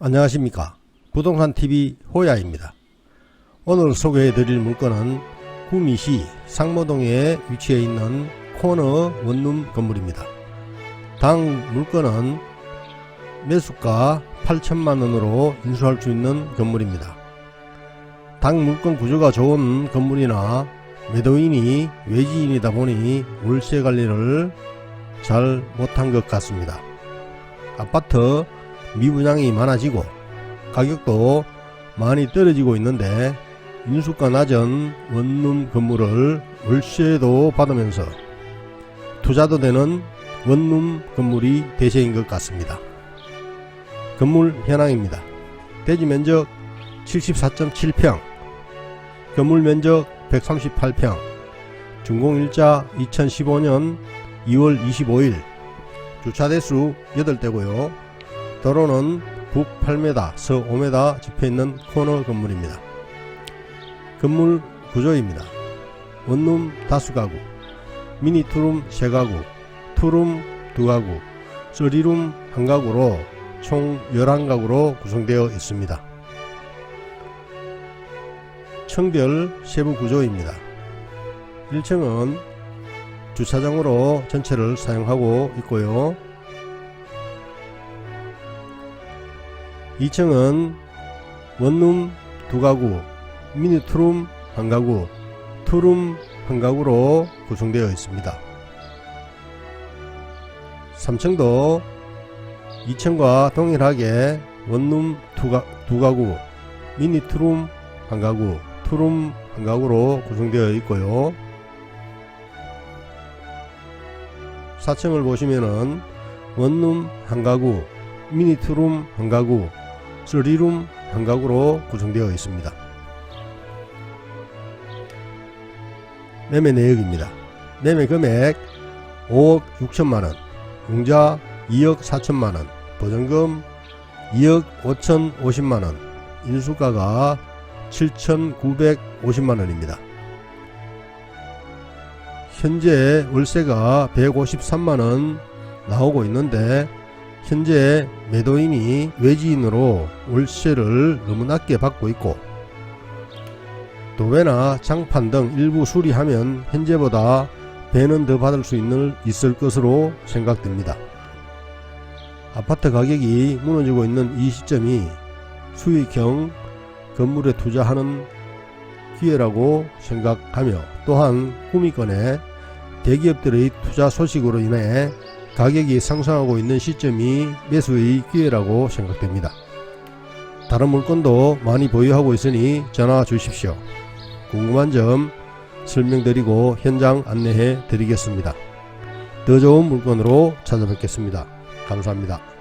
안녕하십니까. 부동산TV 호야입니다. 오늘 소개해드릴 물건은 구미시 상모동에 위치해 있는 코너 원룸 건물입니다. 당 물건은 매수가 8천만원으로 인수할 수 있는 건물입니다. 당 물건 구조가 좋은 건물이나 매도인이 외지인이다 보니 월세 관리를 잘 못한 것 같습니다. 아파트 미분양이 많아지고 가격도 많이 떨어지고 있는데 인수가 낮은 원룸 건물을 월세도 받으면서 투자도 되는 원룸 건물이 대세인 것 같습니다. 건물 현황입니다. 대지 면적 74.7평, 건물 면적 138평, 준공일자 2015년 2월 25일, 주차 대수 8대고요. 도로는 북 8m, 서 5m 접해있는 코너 건물입니다. 건물 구조입니다. 원룸 다수 가구, 미니 투룸 3가구, 투룸 2가구, 쓰리룸 1가구로 총 11가구로 구성되어 있습니다. 청별 세부 구조입니다. 1층은 주차장으로 전체를 사용하고 있고요. 2층은 원룸 두 가구, 미니 투룸 한 가구, 투룸 한 가구로 구성되어 있습니다. 3층도 2층과 동일하게 원룸 두, 가, 두 가구, 미니 투룸 한 가구, 투룸 한 가구로 구성되어 있고요. 4층을 보시면은 원룸 한 가구, 미니 투룸 한 가구, 3룸 한 가구로 구성되어 있습니다. 매매 내역입니다. 매매 금액 5억 6천만원, 용자 2억 4천만원, 보증금 2억 5천 50만원, 인수가가 7,950만원입니다. 현재 월세가 153만원 나오고 있는데 현재 매도인이 외지인으로 월세를 너무 낮게 받고 있고 도배나 장판 등 일부 수리하면 현재보다 배는 더 받을 수 있는, 있을 것으로 생각됩니다. 아파트 가격이 무너지고 있는 이 시점이 수익형 건물에 투자하는 기회라고 생각하며 또한 구미권에 대기업들의 투자 소식으로 인해 가격이 상승하고 있는 시점이 매수의 기회라고 생각됩니다. 다른 물건도 많이 보유하고 있으니 전화 주십시오. 궁금한 점 설명드리고 현장 안내해 드리겠습니다. 더 좋은 물건으로 찾아뵙겠습니다. 감사합니다.